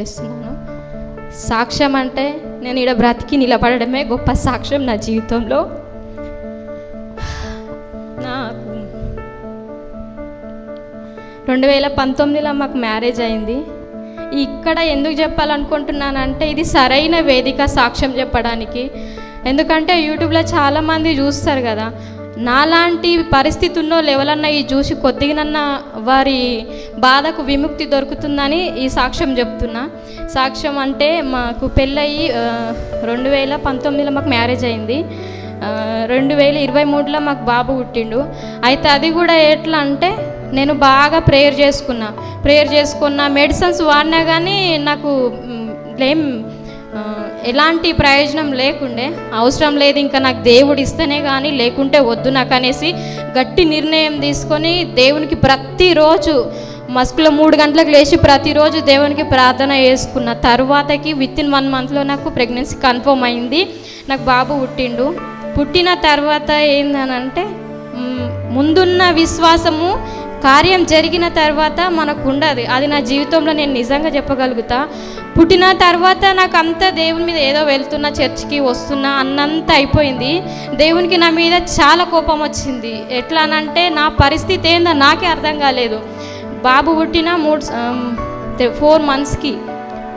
చేస్తున్నాను. సాక్ష్యం అంటే నేను ఇక్కడ బ్రతికి నిలబడడమే గొప్ప సాక్ష్యం నా జీవితంలో. నాకు రెండు వేల పంతొమ్మిదిలో మాకు మ్యారేజ్ అయింది. ఇక్కడ ఎందుకు చెప్పాలనుకుంటున్నానంటే ఇది సరైన వేదిక సాక్ష్యం చెప్పడానికి. ఎందుకంటే యూట్యూబ్లో చాలామంది చూస్తారు కదా నాలాంటి పరిస్థితి ఉన్నో ఎవరన్నా ఈ చూసి కొద్దిగానన్నా వారి బాధకు విముక్తి దొరుకుతుందని ఈ సాక్ష్యం చెప్తున్నా. సాక్ష్యం అంటే మాకు పెళ్ళయి రెండు వేల పంతొమ్మిదిలో మాకు మ్యారేజ్ అయింది. రెండు వేల ఇరవై మూడులో మాకు బాబు పుట్టిండు. అయితే అది కూడా ఎట్లా అంటే నేను బాగా ప్రేయర్ చేసుకున్నా. ప్రేయర్ చేసుకున్న మెడిసిన్స్ వాడినా కానీ నాకు ఏం ఎలాంటి ప్రయోజనం లేకుండే అవసరం లేదు ఇంకా నాకు దేవుడు ఇస్తేనే కానీ లేకుంటే వద్దు నాకు అనేసి గట్టి నిర్ణయం తీసుకొని దేవునికి ప్రతిరోజు మస్కులో మూడు గంటలకు లేచి ప్రతిరోజు దేవునికి ప్రార్థన చేసుకున్న తర్వాతకి విత్ ఇన్ వన్ మంత్లో నాకు ప్రెగ్నెన్సీ కన్ఫర్మ్ అయింది. నాకు బాబు పుట్టిండు. పుట్టిన తర్వాత ఏందనంటే ముందున్న విశ్వాసము కార్యం జరిగిన తర్వాత మనకు ఉండదు. అది నా జీవితంలో నేను నిజంగా చెప్పగలుగుతా. పుట్టిన తర్వాత నాకు అంత దేవుని మీద ఏదో వెళ్తున్నా చర్చికి వస్తున్నా అన్నంత అయిపోయింది. దేవునికి నా మీద చాలా కోపం వచ్చింది. ఎట్లానంటే నా పరిస్థితి ఏందో నాకే అర్థం కాలేదు. బాబు పుట్టిన మూడు ఫోర్ మంత్స్కి.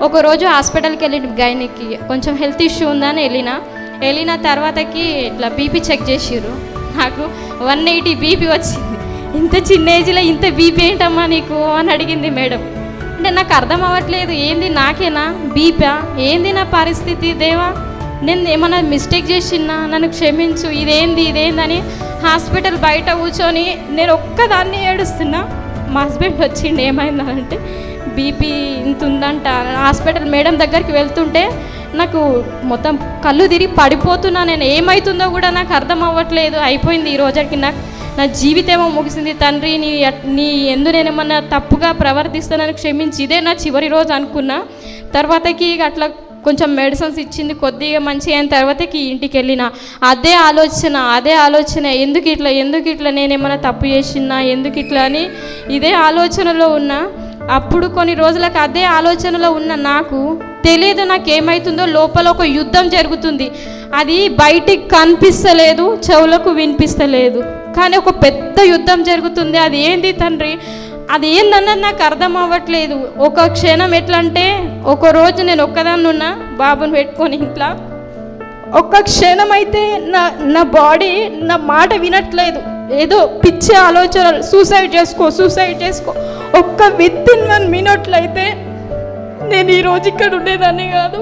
ఒకరోజు హాస్పిటల్కి వెళ్ళి గైనికి కొంచెం హెల్త్ ఇష్యూ ఉందని వెళ్ళిన. వెళ్ళిన తర్వాతకి ఇట్లా బీపీ చెక్ చేసిర్రు. నాకు వన్ ఎయిటీ బీపీ వచ్చింది. ఇంత చిన్న ఏజ్లో ఇంత బీపీ ఏంటమ్మా నీకు? అని అడిగింది మేడం. అంటే నాకు అర్థం అవ్వట్లేదు ఏంది నాకేనా? బీపా? ఏంది నా పరిస్థితి దేవా? నేను ఏమన్నా మిస్టేక్ చేసినా? నన్ను క్షమించు. ఇదేంది ఇదేందని హాస్పిటల్ బయట కూర్చొని నేను ఒక్కదాన్ని ఏడుస్తున్నా. మా హస్బెండ్ వచ్చిండు ఏమైందంటే బీపీ ఇంత ఉందంట హాస్పిటల్ మేడం దగ్గరికి వెళ్తుంటే నాకు మొత్తం కళ్ళు తిరిగి పడిపోతున్నా. నేను ఏమవుతుందో కూడా నాకు అర్థం అవ్వట్లేదు అయిపోయింది ఈ రోజుకి నాకు. నా జీవితమో ముగిసింది. తండ్రి నీ అట్- నీ ఎందు నేనేమన్నా తప్పుగా ప్రవర్తిస్తానని క్షమించి ఇదే నా చివరి రోజు అనుకున్నా. తర్వాతకి అట్లా కొంచెం మెడిసిన్స్ ఇచ్చింది. కొద్దిగా మంచి అయిన తర్వాతకి ఇంటికి వెళ్ళిన అదే ఆలోచన అదే ఆలోచన. ఎందుకు ఇట్లా ఎందుకు ఇట్లా నేనేమన్నా తప్పు చేసినా? ఎందుకు ఇట్లా అని ఇదే ఆలోచనలో ఉన్నా. అప్పుడు కొన్ని రోజులకు అదే ఆలోచనలో ఉన్న నాకు తెలియదు నాకు ఏమవుతుందో లోపల ఒక యుద్ధం జరుగుతుంది. అది బయటికి కనిపిస్తలేదు చెవులకు వినిపిస్తలేదు. కానీ ఒక పెద్ద యుద్ధం జరుగుతుంది. అది ఏంది తండ్రి? అది ఏందన్నది నాకు అర్థం అవ్వట్లేదు. ఒక క్షణం ఎట్లా అంటే ఒక రోజు నేను ఒక్కదాన్ని ఉన్నా బాబుని పెట్టుకొని ఇంట్లో. ఒక్క క్షణం అయితే నా నా బాడీ నా మాట వినట్లేదు. ఏదో పిచ్చే ఆలోచనలు. సూసైడ్ చేసుకో సూసైడ్ చేసుకో. ఒక్క విత్ ఇన్ వన్ మినిట్లో అయితే నేను ఈరోజు ఇక్కడ ఉండేదాన్ని కాదు.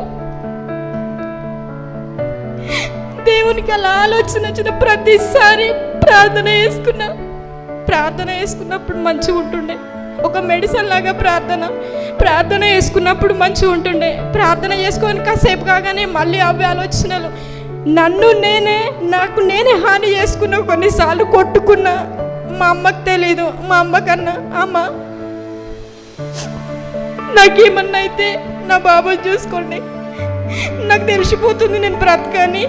దేవునికి అలా ఆలోచన వచ్చిన ప్రతిసారి ప్రార్థన చేసుకున్నా. ప్రార్థన చేసుకున్నప్పుడు మంచిగా ఉంటుండే. ఒక మెడిసిన్ లాగా ప్రార్థన. ప్రార్థన చేసుకున్నప్పుడు మంచిగా ఉంటుండే. ప్రార్థన చేసుకొని కాసేపు కాగానే మళ్ళీ అవి ఆలోచనలు. నన్ను నేనే నాకు నేనే హాని చేసుకున్నా కొన్నిసార్లు కొట్టుకున్నా. మా అమ్మకు తెలీదు మా అమ్మకన్నా అమ్మ నాకేమన్నా అయితే నా బాబు చూసుకోండి. నాకు తెలిసిపోతుంది నేను బ్రతకని.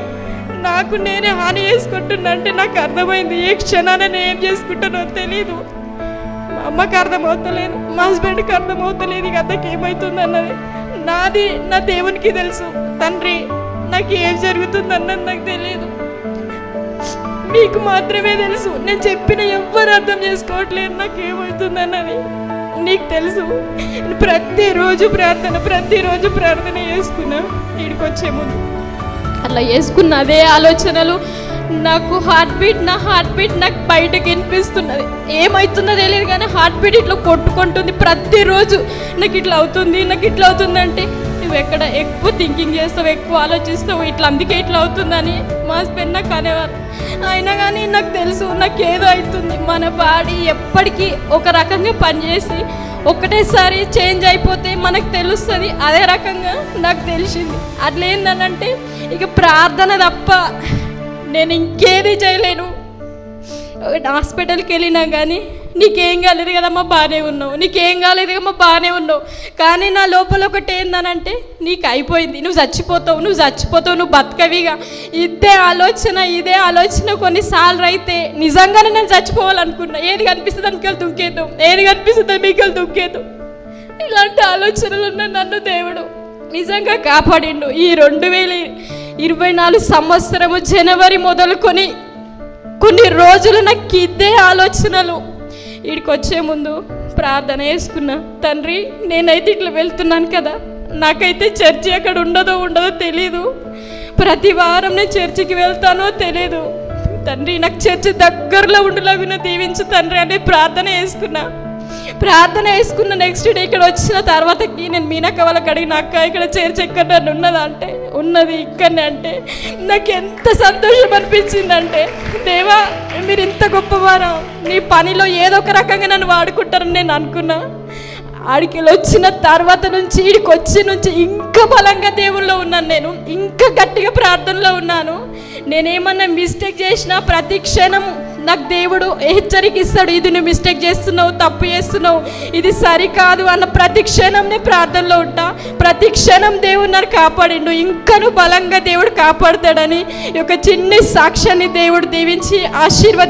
నాకు నేనే హాని చేసుకుంటున్నా అంటే నాకు అర్థమైంది. ఏ క్షణాన నేను ఏం చేసుకుంటానో తెలియదు మా అమ్మకి అర్థమవుతలేదు. మా హస్బెండ్కి అర్థమవుతలేదు. ఇక అతనికి ఏమవుతుంది అన్నది నాది నా దేవునికి తెలుసు. తండ్రి నాకు ఏం జరుగుతుంది అన్నది నాకు తెలియదు మీకు మాత్రమే తెలుసు. నేను చెప్పిన ఎవ్వరు అర్థం చేసుకోవట్లేదు. నాకు ఏమవుతుంది అన్నది నీకు తెలుసు. ప్రతిరోజు ప్రార్థన ప్రతిరోజు ప్రార్థన చేసుకున్నా. ఇక్కడికి వచ్చే ముందు. అట్లా చేసుకున్న అదే ఆలోచనలు. నాకు హార్ట్ బీట్ నా హార్ట్ బీట్ నాకు బయటకు వినిపిస్తున్నది. ఏమవుతుందో తెలియదు కానీ హార్ట్ బీట్ ఇట్లా కొట్టుకుంటుంది ప్రతిరోజు. నాకు ఇట్లా అవుతుంది నాకు ఇట్లా అవుతుందంటే నువ్వు ఎక్కడ ఎక్కువ థింకింగ్ చేస్తావు ఎక్కువ ఆలోచిస్తావు? ఇట్లా అందుకే ఇట్లా అవుతుందని మా హస్బెండ్ నాకు అనేవారు. అయినా కానీ నాకు తెలుసు నాకు ఏదో అవుతుంది. మన బాడీ ఎప్పటికీ ఒక రకంగా పనిచేసి ఒకటేసారి చేంజ్ అయిపోతే మనకు తెలుస్తుంది అదే రకంగా నాకు తెలిసింది. అట్లేందనంటే ఇక ప్రార్థన తప్ప నేను ఇంకేది చేయలేను. హాస్పిటల్కి వెళ్ళినా కానీ నీకేం కాలేదు కదమ్మా బాగానే ఉన్నావు. నీకేం కాలేదు కదమ్మా బాగానే ఉన్నావు. కానీ నా లోపల ఒకటి ఏందనంటే నీకు అయిపోయింది నువ్వు చచ్చిపోతావు నువ్వు చచ్చిపోతావు నువ్వు బతకవిగా. ఇదే ఆలోచన ఇదే ఆలోచన కొన్నిసార్లు అయితే నిజంగానే నేను చచ్చిపోవాలనుకున్నా. ఏది కనిపిస్తుంది అనుకెళ్ళి దుంకేద్దాం. ఏది కనిపిస్తుంది మీకు దుంకేద్దాం. ఇలాంటి ఆలోచనలు ఉన్న నన్ను దేవుడు నిజంగా కాపాడిండు. ఈ రెండు వేల ఇరవై నాలుగు సంవత్సరము జనవరి మొదలుకొని కొన్ని రోజులు నాకు ఇదే ఆలోచనలు. వీడికి వచ్చే ముందు ప్రార్థన చేసుకున్నా తండ్రి నేనైతే ఇట్లా వెళ్తున్నాను కదా నాకైతే చర్చి అక్కడ ఉండదో ఉండదో తెలీదు. ప్రతి వారం నేను చర్చికి వెళ్తానో తెలీదు. తండ్రి నాకు చర్చి దగ్గరలో ఉండలాగున దీవించు తండ్రి అని ప్రార్థన వేసుకున్నా ప్రార్థన వేసుకున్న నెక్స్ట్ డే ఇక్కడ వచ్చిన తర్వాతకి నేను మీనక్క వాళ్ళకి అడిగిన అక్క ఇక్కడ చర్చి ఎక్కడ ఉన్నదా? అంటే ఉన్నది ఇక్కడనే అంటే నాకు ఎంత సంతోషం అనిపించిందంటే దేవా మీరు ఇంత గొప్పవారా? నీ పనిలో ఏదో ఒక రకంగా నన్ను వాడుకుంటారని నేను అనుకున్నా. ఆడికి వచ్చిన తర్వాత నుంచి ఈడికి వచ్చి నుంచి ఇంకా బలంగా దేవుల్లో ఉన్నాను నేను. ఇంకా గట్టిగా ప్రార్థనలో ఉన్నాను. నేనేమన్నా మిస్టేక్ చేసినా ప్రతి క్షణం నాకు దేవుడు హెచ్చరికిస్తాడు ఇది నువ్వు మిస్టేక్ చేస్తున్నావు తప్పు చేస్తున్నావు ఇది సరికాదు అన్న ప్రతి క్షణం నేను ప్రార్థనలో ఉంటా. ప్రతి క్షణం దేవుడు నన్ను కాపాడిండు. ఇంకను బలంగా దేవుడు కాపాడుతాడని ఈ యొక్క చిన్న సాక్ష్యాన్ని దేవుడు దీవించి ఆశీర్వది